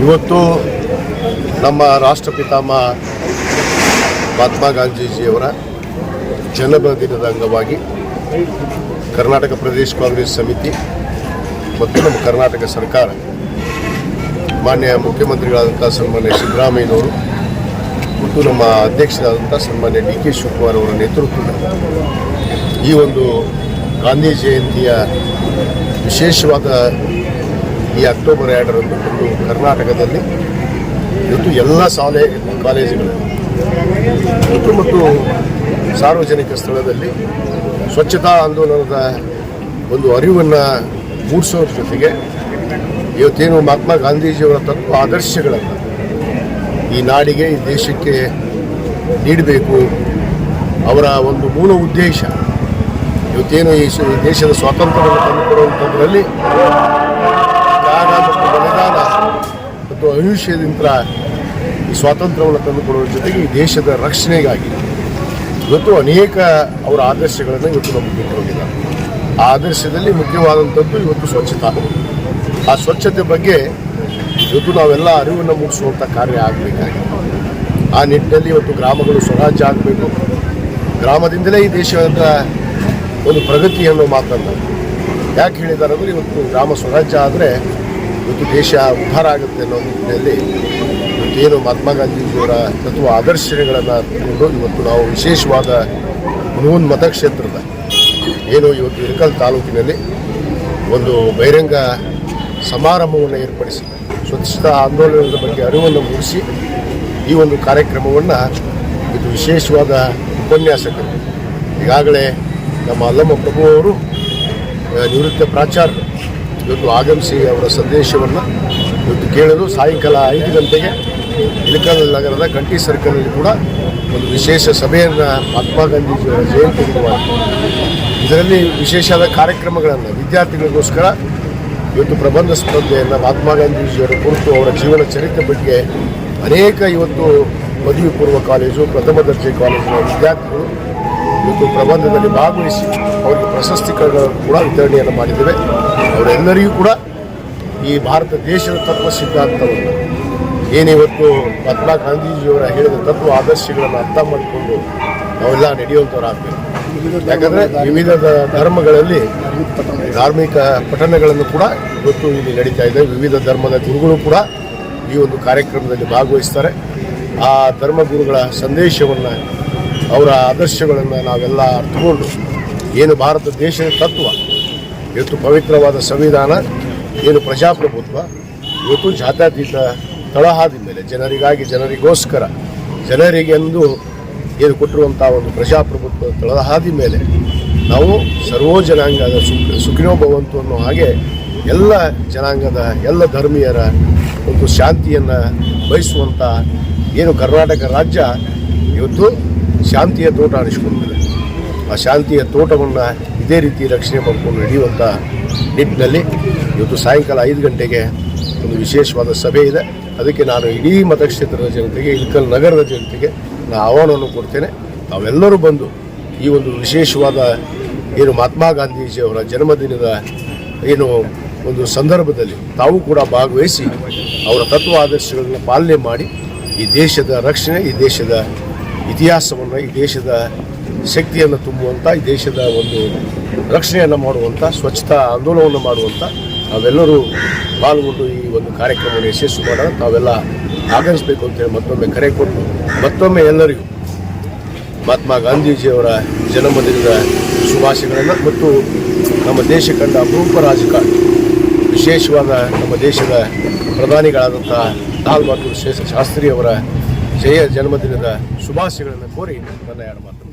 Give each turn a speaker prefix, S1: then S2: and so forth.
S1: ಇವತ್ತು ನಮ್ಮ ರಾಷ್ಟ್ರಪಿತಾಮ ಮಹಾತ್ಮ ಗಾಂಧೀಜಿಯವರ ಜನ್ಮ ದಿನದ ಅಂಗವಾಗಿ ಕರ್ನಾಟಕ ಪ್ರದೇಶ ಕಾಂಗ್ರೆಸ್ ಸಮಿತಿ ಮತ್ತು ನಮ್ಮ ಕರ್ನಾಟಕ ಸರ್ಕಾರ ಮಾನ್ಯ ಮುಖ್ಯಮಂತ್ರಿಗಳಾದಂಥ ಸನ್ಮಾನ್ಯ ಸಿದ್ದರಾಮಯ್ಯನವರು ಮತ್ತು ನಮ್ಮ ಅಧ್ಯಕ್ಷರಾದಂಥ ಸನ್ಮಾನ್ಯ ಡಿ ಕೆ ಶಿವಕುಮಾರ್ ಅವರ ನೇತೃತ್ವದ ಈ ಒಂದು ಗಾಂಧಿ ಜಯಂತಿಯ ವಿಶೇಷವಾದ ಈ ಅಕ್ಟೋಬರ್ ಎರಡರಂದು ಒಂದು ಕರ್ನಾಟಕದಲ್ಲಿ ಇವತ್ತು ಎಲ್ಲ ಶಾಲೆ, ಕಾಲೇಜುಗಳು ಮತ್ತು ಮತ್ತು ಸಾರ್ವಜನಿಕ ಸ್ಥಳದಲ್ಲಿ ಸ್ವಚ್ಛತಾ ಆಂದೋಲನದ ಒಂದು ಅರಿವನ್ನು ಮೂಡಿಸೋದ್ರ ಜೊತೆಗೆ ಇವತ್ತೇನು ಮಹಾತ್ಮ ಗಾಂಧೀಜಿಯವರ ತತ್ವ ಆದರ್ಶಗಳನ್ನು ಈ ನಾಡಿಗೆ, ಈ ದೇಶಕ್ಕೆ ನೀಡಬೇಕು ಅವರ ಒಂದು ಮೂಲ ಉದ್ದೇಶ. ಇವತ್ತೇನು ಈ ದೇಶದ ಸ್ವಾತಂತ್ರ್ಯವನ್ನು ತಂದುಕೊಡುವಂಥದ್ರಲ್ಲಿ ಮತ್ತು ಅಹಿಂಸೆಯಿಂದ ಸ್ವಾತಂತ್ರ್ಯವನ್ನು ತಂದುಕೊಡುವ ಜೊತೆಗೆ ಈ ದೇಶದ ರಕ್ಷಣೆಗಾಗಿ ಇವತ್ತು ಅನೇಕ ಅವರ ಆದರ್ಶಗಳನ್ನು ಇವತ್ತು ನಮಗೆ ಬಿಟ್ಟು ಆ ಆದರ್ಶದಲ್ಲಿ ಮುಖ್ಯವಾದಂಥದ್ದು ಇವತ್ತು ಸ್ವಚ್ಛತಾ. ಆ ಸ್ವಚ್ಛತೆ ಬಗ್ಗೆ ಇವತ್ತು ನಾವೆಲ್ಲ ಅರಿವನ್ನು ಮೂಡಿಸುವಂಥ ಕಾರ್ಯ ಆಗಬೇಕಾಗಿದೆ. ಆ ನಿಟ್ಟಿನಲ್ಲಿ ಇವತ್ತು ಗ್ರಾಮಗಳು ಸ್ವರಾಜ್ಯ ಆಗಬೇಕು. ಗ್ರಾಮದಿಂದಲೇ ಈ ದೇಶದ ಒಂದು ಪ್ರಗತಿಯನ್ನು ಮಾತನಾಡ್ತಾರೆ ಯಾಕೆ ಹೇಳಿದ್ದಾರೆ ಅಂದರೆ ಇವತ್ತು ಗ್ರಾಮ ಸ್ವರಾಜ್ಯ ಆದರೆ ಇವತ್ತು ದೇಶ ಉದ್ಧಾರ ಆಗುತ್ತೆ ಅನ್ನೋ ನಿಟ್ಟಿನಲ್ಲಿ ಇವತ್ತೇನು ಮಹಾತ್ಮ ಗಾಂಧೀಜಿಯವರ ತತ್ವ ಆದರ್ಶಗಳನ್ನು ತಗೊಂಡು ಇವತ್ತು ನಾವು ವಿಶೇಷವಾದ ಮೂನ್ ಮತಕ್ಷೇತ್ರದ ಏನು ಇವತ್ತು ಇಳಕಲ್ ತಾಲೂಕಿನಲ್ಲಿ ಒಂದು ಬಹಿರಂಗ ಸಮಾರಂಭವನ್ನು ಏರ್ಪಡಿಸಿ ಸ್ವಚ್ಛತಾ ಆಂದೋಲನದ ಬಗ್ಗೆ ಅರಿವನ್ನು ಮೂಡಿಸಿ ಈ ಒಂದು ಕಾರ್ಯಕ್ರಮವನ್ನು ಇದು ವಿಶೇಷವಾದ ಉಪನ್ಯಾಸಕರು ಈಗಾಗಲೇ ನಮ್ಮ ಅಲ್ಲಮ್ಮ ಪ್ರಭು ಅವರು ನಿವೃತ್ತ ಪ್ರಾಚಾರ್ಯರು ಇವತ್ತು ಆಗಮಿಸಿ ಅವರ ಸಂದೇಶವನ್ನು ಇವತ್ತು ಕೇಳಲು ಸಾಯಂಕಾಲ ಐದು ಗಂಟೆಗೆ ಇಳಕಲ್ ನಗರದ ಕಂಠಿ ಸರ್ಕಲಲ್ಲಿ ಕೂಡ ಒಂದು ವಿಶೇಷ ಸಭೆಯನ್ನು ಮಹಾತ್ಮ ಗಾಂಧೀಜಿಯವರ ಜಯಂತಿ ಇದರಲ್ಲಿ ವಿಶೇಷವಾದ ಕಾರ್ಯಕ್ರಮಗಳನ್ನು ವಿದ್ಯಾರ್ಥಿಗಳಿಗೋಸ್ಕರ ಇವತ್ತು ಪ್ರಬಂಧ ಸ್ಪರ್ಧೆಯನ್ನು ಮಹಾತ್ಮ ಗಾಂಧೀಜಿಯವರ ಕುರಿತು ಅವರ ಜೀವನ ಚರಿತ್ರೆ ಬಗ್ಗೆ ಅನೇಕ ಇವತ್ತು ಪದವಿ ಪೂರ್ವ ಕಾಲೇಜು, ಪ್ರಥಮ ದರ್ಜೆ ಕಾಲೇಜಿನ ವಿದ್ಯಾರ್ಥಿಗಳು ಇವತ್ತು ಪ್ರಬಂಧದಲ್ಲಿ ಭಾಗವಹಿಸಿ ಅವರಿಗೆ ಪ್ರಶಸ್ತಿಗಳನ್ನು ಕೂಡ ವಿತರಣೆಯನ್ನು ಮಾಡಿದ್ದೇವೆ. ಅವರೆಲ್ಲರಿಗೂ ಕೂಡ ಈ ಭಾರತ ದೇಶದ ತತ್ವ ಸಿದ್ಧಾಂತವನ್ನು ಏನಿವತ್ತು ಮಹಾತ್ಮ ಗಾಂಧೀಜಿಯವರ ಹೇಳಿದ ತತ್ವ ಆದರ್ಶಗಳನ್ನು ಅರ್ಥ ಮಾಡಿಕೊಂಡು ನಾವೆಲ್ಲ ನಡೆಯುವಂಥವ್ರಾಗಬೇಕು. ಯಾಕಂದರೆ ವಿವಿಧ ಧರ್ಮಗಳಲ್ಲಿ ಧಾರ್ಮಿಕ ಪಠನಗಳನ್ನು ಕೂಡ ಇವತ್ತು ಇಲ್ಲಿ ನಡೀತಾ ಇದೆ. ವಿವಿಧ ಧರ್ಮದ ಗುರುಗಳು ಕೂಡ ಈ ಒಂದು ಕಾರ್ಯಕ್ರಮದಲ್ಲಿ ಭಾಗವಹಿಸ್ತಾರೆ. ಆ ಧರ್ಮಗುರುಗಳ ಸಂದೇಶವನ್ನು, ಅವರ ಆದರ್ಶಗಳನ್ನು ನಾವೆಲ್ಲ ಅರ್ಥಕೊಂಡು ಏನು ಭಾರತ ದೇಶದ ತತ್ವ ಇವತ್ತು ಪವಿತ್ರವಾದ ಸಂವಿಧಾನ, ಏನು ಪ್ರಜಾಪ್ರಭುತ್ವ, ಇವತ್ತು ಜಾತ್ಯತೀತ ತಳಹಾದ ಮೇಲೆ ಜನರಿಗಾಗಿ, ಜನರಿಗೋಸ್ಕರ ಜನರಿಗೆಂದು ಏನು ಕೊಟ್ಟಿರುವಂಥ ಒಂದು ಪ್ರಜಾಪ್ರಭುತ್ವ ತಳಹಾದಿ ಮೇಲೆ ನಾವು ಸರ್ವೋ ಜನಾಂಗದ ಸುಖ, ಸುಖಿನೋ ಭವಂತು ಅನ್ನೋ ಹಾಗೆ ಎಲ್ಲ ಜನಾಂಗದ, ಎಲ್ಲ ಧರ್ಮೀಯರ ಒಂದು ಶಾಂತಿಯನ್ನು ಬಯಸುವಂಥ ಏನು ಕರ್ನಾಟಕ ರಾಜ್ಯ ಇವತ್ತು ಶಾಂತಿಯ ತೋಟ ಅನಿಸ್ಕೊಂಡಿದೆ ಆ ಶಾಂತಿಯ ತೋಟವನ್ನು ಇದೇ ರೀತಿ ರಕ್ಷಣೆ ಮಾಡಿಕೊಂಡು ನಡೆಯುವಂಥ ನಿಟ್ಟಿನಲ್ಲಿ ಇವತ್ತು ಸಾಯಂಕಾಲ ಐದು ಗಂಟೆಗೆ ಒಂದು ವಿಶೇಷವಾದ ಸಭೆ ಇದೆ. ಅದಕ್ಕೆ ನಾನು ಇಡೀ ಮತಕ್ಷೇತ್ರದ ಜನತೆಗೆ ಇಳಕಲ್ ನಗರದ ಜನತೆಗೆ ನಾನು ಆಹ್ವಾನವನ್ನು ಕೊಡ್ತೇನೆ. ತಾವೆಲ್ಲರೂ ಬಂದು ಈ ಒಂದು ವಿಶೇಷವಾದ ಏನು ಮಹಾತ್ಮ ಗಾಂಧೀಜಿಯವರ ಜನ್ಮದಿನದ ಏನು ಒಂದು ಸಂದರ್ಭದಲ್ಲಿ ತಾವು ಕೂಡ ಭಾಗವಹಿಸಿ ಅವರ ತತ್ವ ಆದರ್ಶಗಳನ್ನು ಪಾಲನೆ ಮಾಡಿ ಈ ದೇಶದ ರಕ್ಷಣೆ, ಈ ದೇಶದ ಇತಿಹಾಸವನ್ನು ಈ ದೇಶದ ಶಕ್ತಿಯನ್ನು ತುಂಬುವಂಥ ಈ ದೇಶದ ಒಂದು ರಕ್ಷಣೆಯನ್ನು ಮಾಡುವಂಥ ಸ್ವಚ್ಛತಾ ಆಂದೋಲನವನ್ನು ಮಾಡುವಂಥ ನಾವೆಲ್ಲರೂ ಪಾಲ್ಗೊಂಡು ಈ ಒಂದು ಕಾರ್ಯಕ್ರಮವನ್ನು ಯಶಸ್ಸು ಮಾಡೋಣ. ತಾವೆಲ್ಲ ಆಗಮಿಸಬೇಕು ಅಂತೇಳಿ ಮತ್ತೊಮ್ಮೆ ಕರೆ ಕೊಟ್ಟು ಮತ್ತೊಮ್ಮೆ ಎಲ್ಲರಿಗೂ ಮಹಾತ್ಮ ಗಾಂಧೀಜಿಯವರ ಜನ್ಮದಿನದ ಶುಭಾಶಯಗಳನ್ನು ಮತ್ತು ನಮ್ಮ ದೇಶ ಕಂಡ ಅಪರೂಪ ರಾಜಕಾರಣ, ವಿಶೇಷವಾದ ನಮ್ಮ ದೇಶದ ಪ್ರಧಾನಿಗಳಾದಂಥ ಲಾಲ್ ಬಹದ್ದೂರ್ ಶೇಷ ಅವರ ಜಯ ಜನ್ಮದಿನದ ಶುಭಾಶಯಗಳನ್ನು ಕೋರಿ ನನ್ನ ಎರಡು ಮಾತು